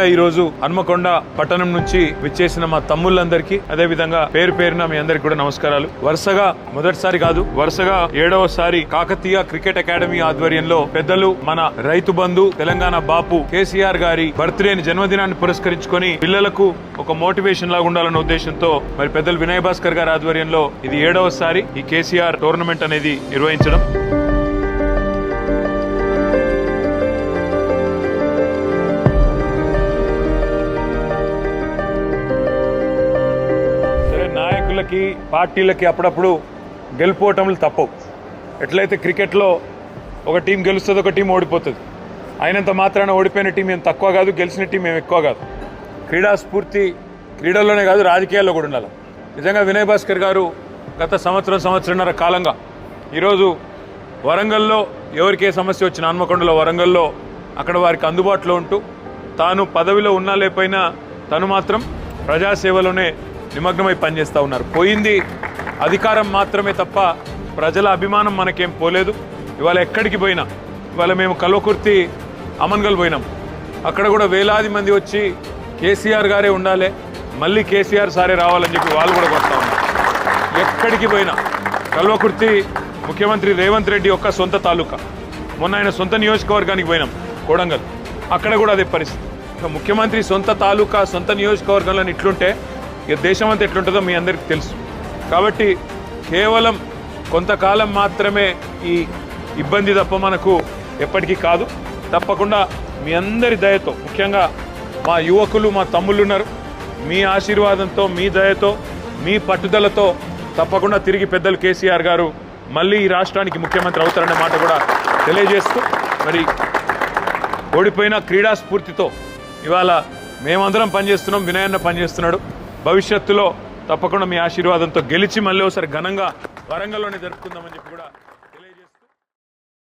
ఈ రోజు హన్మకొండ పట్టణం నుంచి విచ్చేసిన మా తమ్ముళ్ళందరికీ అదే విధంగా పేరు పేరున మీ అందరికి కూడా నమస్కారాలు. వరుసగా మొదటిసారి కాదు వరుసగా ఏడవసారి కాకతీయ క్రికెట్ అకాడమీ ఆధ్వర్యంలో పెద్దలు మన రైతు బంధు తెలంగాణ బాపు కేసీఆర్ గారి బర్త్డేని జన్మదినాన్ని పురస్కరించుకొని పిల్లలకు ఒక మోటివేషన్ లాగా ఉండాలన్న ఉద్దేశంతో మరి పెద్దలు వినయ్ భాస్కర్ గారి ఆధ్వర్యంలో ఇది ఏడవసారి ఈ కేసీఆర్ టోర్నమెంట్ అనేది నిర్వహించడం. నాయకులకి పార్టీలకి అప్పుడప్పుడు గెలుపోవటంలు తప్పవు. ఎట్లయితే క్రికెట్లో ఒక టీం గెలుస్తుంది ఒక టీం ఓడిపోతుంది. అయినంత మాత్రాన ఓడిపోయిన టీం ఏం తక్కువ కాదు గెలిచిన టీం ఏం ఎక్కువ కాదు. క్రీడా స్ఫూర్తి క్రీడల్లోనే కాదు రాజకీయాల్లో కూడా ఉండాలి. నిజంగా వినయ్ భాస్కర్ గారు గత సంవత్సరం సంవత్సరంన్నర కాలంగా ఈరోజు వరంగల్లో ఎవరికి ఏ సమస్య వచ్చిన హన్మకొండలో వరంగల్లో అక్కడ వారికి అందుబాటులో ఉంటూ తాను పదవిలో ఉన్నా లేకపోయినా తను మాత్రం ప్రజాసేవలోనే నిమగ్నమై పనిచేస్తూ ఉన్నారు. పోయింది అధికారం మాత్రమే తప్ప ప్రజల అభిమానం మనకేం పోలేదు. ఇవాళ ఎక్కడికి పోయినా ఇవాళ మేము కల్వకుర్తి అమన్గల్ పోయినాం. అక్కడ కూడా వేలాది మంది వచ్చి కేసీఆర్ గారే ఉండాలి మళ్ళీ కేసీఆర్ సారే రావాలని చెప్పి వాళ్ళు కూడా కొడతా ఉన్నారు. ఎక్కడికి పోయినా కల్వకుర్తి ముఖ్యమంత్రి రేవంత్ రెడ్డి యొక్క సొంత తాలూకా. మొన్న ఆయన సొంత నియోజకవర్గానికి పోయినాం కొడంగల్. అక్కడ కూడా అదే పరిస్థితి. ముఖ్యమంత్రి సొంత తాలూకా సొంత నియోజకవర్గంలో ఇట్లుంటే ఇక దేశం అంతా ఎట్లుంటుందో మీ అందరికీ తెలుసు. కాబట్టి కేవలం కొంతకాలం మాత్రమే ఈ ఇబ్బంది తప్ప మనకు ఎప్పటికీ కాదు. తప్పకుండా మీ అందరి దయతో ముఖ్యంగా మా యువకులు మా తమ్ముళ్ళు ఉన్నారు మీ ఆశీర్వాదంతో మీ దయతో మీ పట్టుదలతో తప్పకుండా తిరిగి పెద్దలు కేసీఆర్ గారు మళ్ళీ ఈ రాష్ట్రానికి ముఖ్యమంత్రి అవుతారనే మాట కూడా తెలియజేస్తూ మరి ఓడిపోయిన క్రీడా స్ఫూర్తితో ఇవాళ మేమందరం పనిచేస్తున్నాం వినయన్న పనిచేస్తున్నాడు. భవిష్యత్తులో తప్పకుండా మీ ఆశీర్వాదంతో గెలిచి మళ్ళీ ఒకసారి ఘనంగా వరంగల్లోనే జరుపుకుందామని చెప్పి కూడా